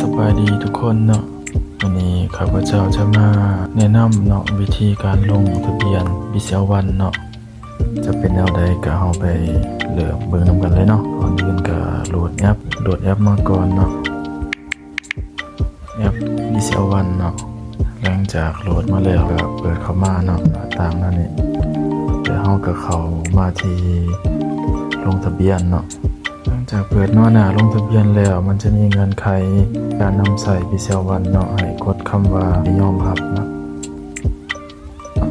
สบายดีทุกคนเนาะวันนี้ข้าพเจ้าจะมาแนะนำเนาะวิธีการลงทะเบียนบิเซวันเนาะจะเป็นแนวใดก็เอาไปเลือกเบิ่งนำกันเลยเนาะก่อนอื่นก็โหลดแอปโหลดแอปมาก่อนเนาะแอปบิเซวันเนาะหลังจากโหลดมาแล้วก็เปิดเข้ามาเนาะหน้าต่างนั่นนี่เดี๋ยวเฮาก็เข้ามาที่ลงทะเบียนเนาะ จากเปิดหน้าหน้าลงทะเบียนแล้ว มันจะมีเงื่อนไขการนำใส่พิเศษวันเนาะให้กดคำว่ายอมรับเนาะ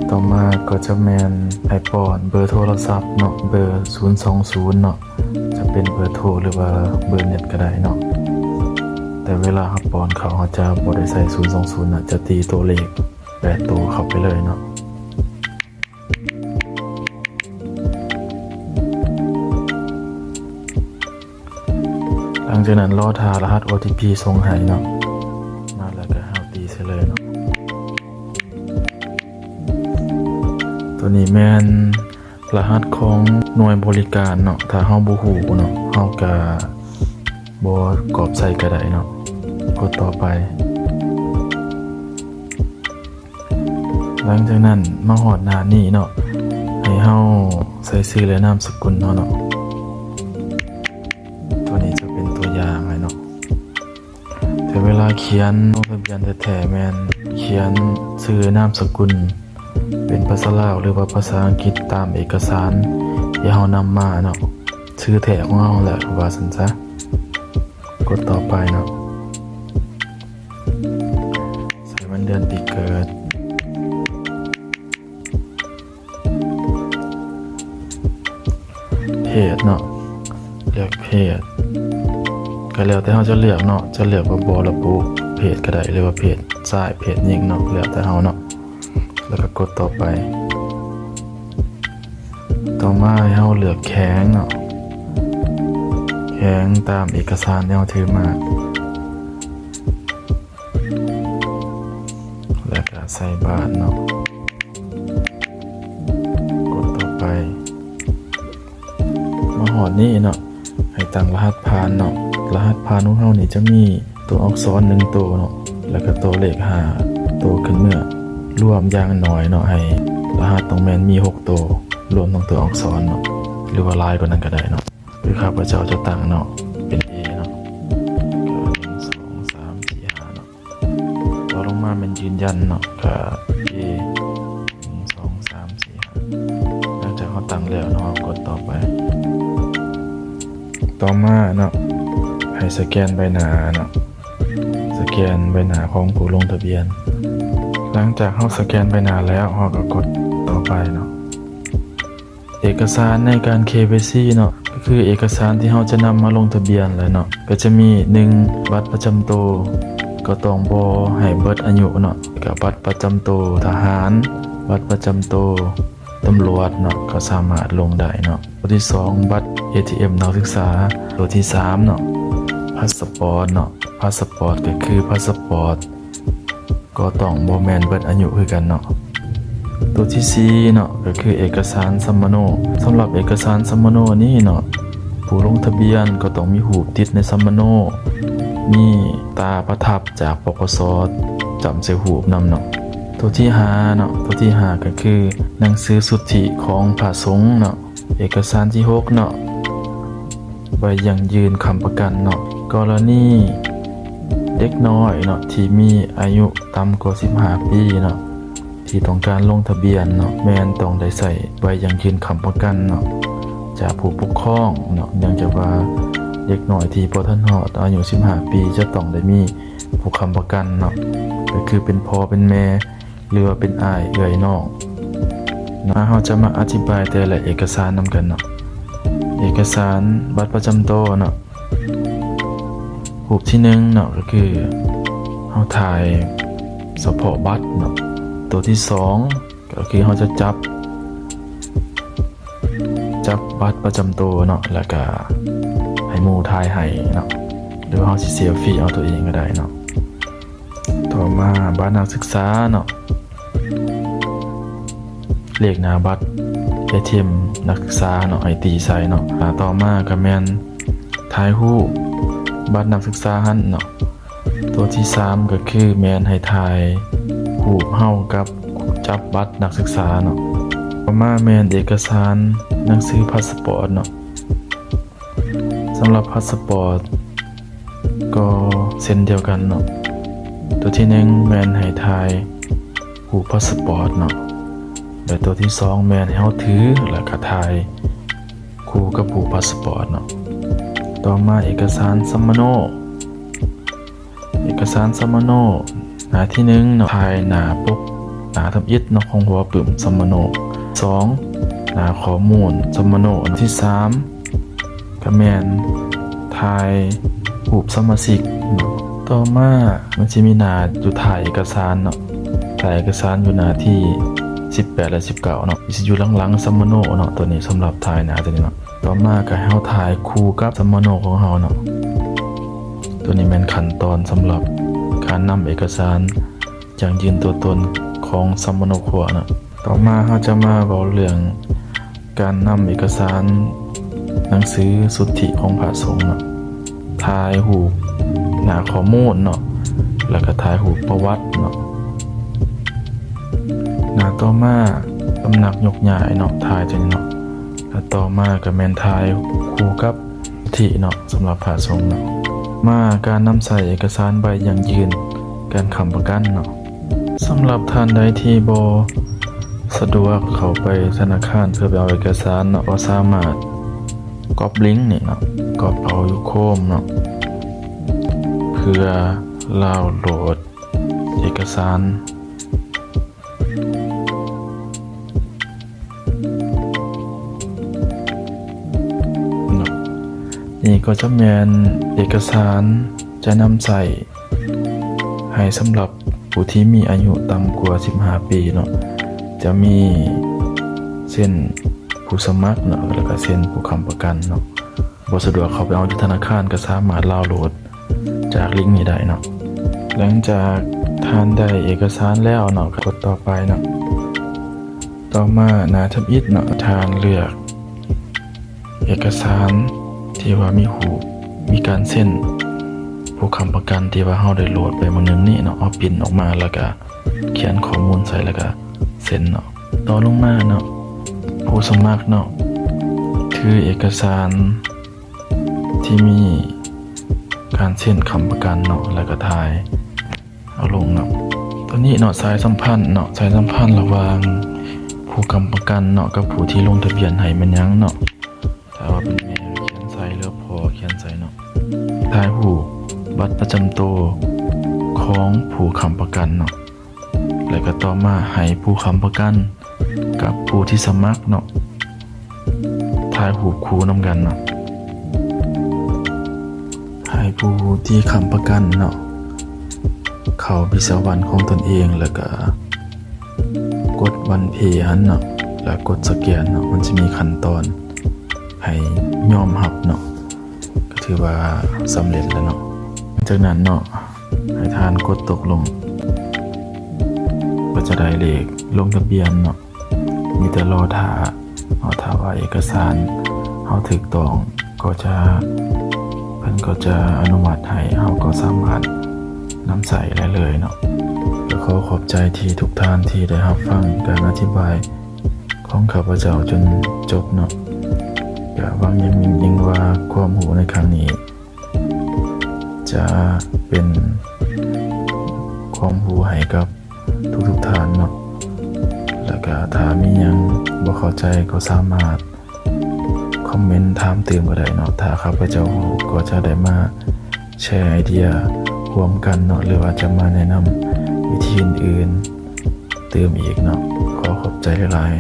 ต่อมาก็จะแมนไอปอนเบอร์โทรศัพท์เนาะเบอร์ 020 เนาะจะเป็นเบอร์โทรหรือว่าเบอร์เน็ตก็ได้เนาะแต่เวลาฮับปอนเขาเขาจะบได้ใส่ 020นะจะตีตัวเลขแปดตัวเข้าไปเลยเนาะ จากนั้นรอทารหัส OTP ส่งให้เนาะมาแล้วก็เฮาตีเสเลยเนาะตัวนี้แม่นรหัสของหน่วยบริการเนาะถ้าเฮาบ่ฮู้เนาะเฮาก็บ่กรอบใส่ก็ได้เนาะกดต่อไป หลังจากนั้นมาหอดหน้านี้เนาะให้เฮาใส่ชื่อและนามสกุลเนาะเนาะ เขียนลงทะเบียนแท้ๆแมนเขียนชื่อนามสกุล เป็นภาษาลาวหรือว่าภาษาอังกฤษตามเอกสารที่เรานำมาเนาะชื่อแท้ของเราแหละว่าสันซะกดต่อไปเนาะใส่วันเดือนปีเกิดเพศเนาะเลือกเพศ ก็แล้วแต่เราจะเลือกเนาะจะเลือกว่าบระบุเพศก็ได้หรือว่าเพศชายเพศหญิงเนาะแล้วแต่เราเนาะแล้วก็กดต่อไป ต่อมาเราเลือกแข้งเนาะแข้งตามเอกสารที่เราถือมาแล้วก็ใส่บาทเนาะกดต่อไปมาหอดนี่เนาะให้ตั้งรหัสผ่านเนาะ รหัสผ่านของเฮานี่จะมีตัวอักษรหนึ่งตัวเนาะแล้วก็ตัวเลขห้าตัวขึ้นเมื่อรวมอย่างน้อยเนาะให้รหัสตรงแมนมีหกตัวรวมทั้งตัวอักษรเนาะหรือว่าลายกว่านั้นก็ได้เนาะคือข้าพเจ้าจะตั้งเนาะเป็น A เนาะก็หนึ่งสองสามสี่ห้าเนาะตัวลงมาเป็นยืนยันเนาะก็ A หนึ่งสองสามสี่ห้าหลังจากเขาตั้งแล้วเนาะกดต่อไป ต่อมาเนาะ ให้สแกนใบหนาเนาะสแกนใบหนาของผู้ลงทะเบียน หลังจากเขาสแกนใบหนาแล้วเขาก็กดต่อไปเนาะเอกสารในการ KYC เนาะก็คือเอกสารที่เขาจะนำมาลงทะเบียนเลยเนาะก็จะมี 1. บัตรประจำตัวก็ต้องบอให้เบิดอายุเนาะกับบัตรประจำตัวทหาร บัตรประจำตัวตำรวจเนาะก็สามารถลงได้เนาะตัวที่ 2 บัตร ATM นักศึกษาตัวที่3เนาะ พาสปอร์ตเนาะพาสปอร์ตก็คือพาสปอร์ตก็ต้องบ่แมนเบิดอายุคือกันเนาะตัวที่ 4 เนาะก็คือเอกสารสัมมโนสำหรับเอกสารสัมมโนนี่เนาะผู้ลงทะเบียนก็ต้องมีหูปติดในสัมมโน มีตาประทับจากปปสจำใส่หูปนำเนาะตัวที่ห้าเนาะตัวที่ห้าก็คือ หนังสือสุทธิของพระสงฆ์เนาะเอกสารที่หกเนาะใบยังยืนคำประกันเนาะ กรณีเด็กน้อยเนาะที่มีอายุต่ำกว่า15ปีเนาะที่ต้องการลงทะเบียนเนาะแม่นต้องได้ใส่ใบยังยืนคำประกันเนาะจากผู้ปกครองเนาะเนื่องจากว่าเด็กน่อยที่พอท่านหอดอายุ15ปีจะต้องได้มีผู้คำประกันเนาะก็คือเป็นพ่อเป็นแม่หรือว่าเป็นอายเอื้อยน้องนะเราจะมาอธิบายแต่ละเอกสารนำกันเนาะเอกสารบัตรประจำตัวเนาะ รูปที่หนึ่งเนาะก็คือเราถ่ายเฉพาะบัตรเนาะตัวที่สองก็คือเขาจะจับ จับบัตรประจำตัวเนาะแล้วก็ให้หมูทายให้เนาะหรือเขาสิเสียฟรีเอาตัวเองก็ได้เนาะต่อมาบัตรนักศึกษาเนาะเลขหน้าบัตร ATM นักศึกษาเนาะให้ตีใส่เนาะต่อมาก็แมนทายหูป บัตรนักศึกษาหันเนาะตัวที่สามก็คือแมนให้ทายหูปเฮากับจับบัตรนักศึกษาเนาะต่อมาแมนเอกสารหนังสือพาสปอร์ตเนาะสำหรับพาสปอร์ตก็เส้นเดียวกันเนาะตัวที่หนึ่งแมนให้ทายหูปพาสปอร์ตเนาะและตัวที่สองแมนให้เฮาถือแล้วก็ทายคู่กับหูปพาสปอร์ตเนาะ ต่อมาเอกสารสัมมโน เอกสารสัมมโน หน้าที่หนึ่งเนาะถ่ายหน้าปกหน้าทำอิฐเนาะของหัวปึ่มสัมมโนสองหน้าข้อมูลสัมมโนที่สามก็แมนถ่ายรูปสมาชิกเนาะต่อมามันจะมีหน้าอยู่ถ่ายเอกสารเนาะถ่ายเอกสารอยู่หน้าที่ 18 และ 19 เนาะสิอยู่หลังๆสัมมโนเนาะตัวนี้สำหรับถ่ายหน้าตัวนี้เนาะ ต่อมาก็ให้เฮาถ่ายคู่กับสมมโนของเฮาเนาะตัวนี้เป็นขั้นตอนสำหรับการนำเอกสารอย่างยืนตัวตนของสมมโนครัวนะต่อมาเราจะมาบอกเรื่องการนำเอกสาร หนังสือสุทธิของพระสงฆ์เนาะถ่ายหูหน้าข้อมูลเนาะแล้วก็ถ่ายหูประวัติเนาะหน้าต่อมาตำหนักยกย้ายเนาะถ่ายจังเนาะ ต่อมาก็แมนถ่ายคู่กับทธิเนาะสำหรับพระสงเนาะมาการนำใส่เอกสารใบอย่างยืน การคำประกันเนาะสำหรับท่านใดที่บสะดวกเขาไปธนาคารเพื่อไปเอาเอกสารเนาะก็สามารถก๊อปลิงก์นี่เนาะก๊อปเอาอยู่โคมเนาะเพื่อลาวโหลดเอกสาร นี่ก็จะแมนเอกสารจะนำใส่ให้สำหรับผู้ที่มีอายุต่ำกว่า 15 ปีเนาะจะมีเส้นผู้สมัครเนาะแล้วก็เส้นผู้ค้ำประกันเนาะบ่สะดวกเขาไปเอาที่ธนาคารก็สามารถดาว์โหลดจากลิงก์นี้ได้เนาะหลังจากทานได้เอกสารแล้วเนาะก็กดต่อไปเนาะต่อมานาทับอิฐเนาะทานเลือก เอกสาร ที่ว่ามีหูมีการเส้นผู้ค้ำประกันที่ว่าเฮาได้โหลดไปมื้อนึงนี่เนาะเอาปิ้นออกมาแล้วก็เขียนข้อมูลใส่แล้วก็เซ็นเนาะต่อลงมาเนาะผู้สมัครเนาะถือเอกสารที่มีการเซ็นคำประกันเนาะแล้วก็ถ่าย เอาลงเนาะตัวนี้เนาะสายสัมพันธ์เนาะสายสัมพันธ์ระหว่างผู้คำประกันเนาะกับผู้ที่ลงทะเบียนให้มันยังเนาะ บัตรประจำตัวของผู้ค้ำประกันเนาะแล้วก็ต่อมาให้ผู้ค้ำประกัน กับผู้ที่สมัครเนาะทายหูคูน้ำกันเนาะให้ผู้ที่ค้ำประกันเนาะเขาพิศวรรณของตนเองแล้วก็กดวันเพย์หันเนาะแล้วกดสแกนเนาะมันจะมีขั้นตอนให้ยอมรับเนาะก็ถือว่าสำเร็จแล้วเนาะ จากนั้นเนาะให้ทานกดตกลง ก็จะได้เลขลงทะเบียนเนาะมีแต่รอถาเอาถ้าว่าเอกสารเขาถึกต้องก็จะเพิ่นก็จะอนุมัติให้เขาก็สามารถนำใส่ได้เลยเนาะก็ขอขอบใจที่ทุกท่านที่ได้รับฟังการอธิบายของข้าพเจ้าจนจบเนาะอย่าหวังยังยิ่งยิ่งว่าความหูในครั้งนี้ จะเป็นความหูให้กับทุกทุกๆท่านเนาะแล้วก็ถ้ามีหยังบ่เข้าใจก็สามารถคอมเมนต์ถามเติมก็ได้เนาะถ้าข้าพเจ้าก็จะได้มาแชร์ไอเดียร่วมกันเนาะหรือว่าจะมาแนะนำวิธีอื่นๆเติมอีกเนาะขอขอบใจหลาย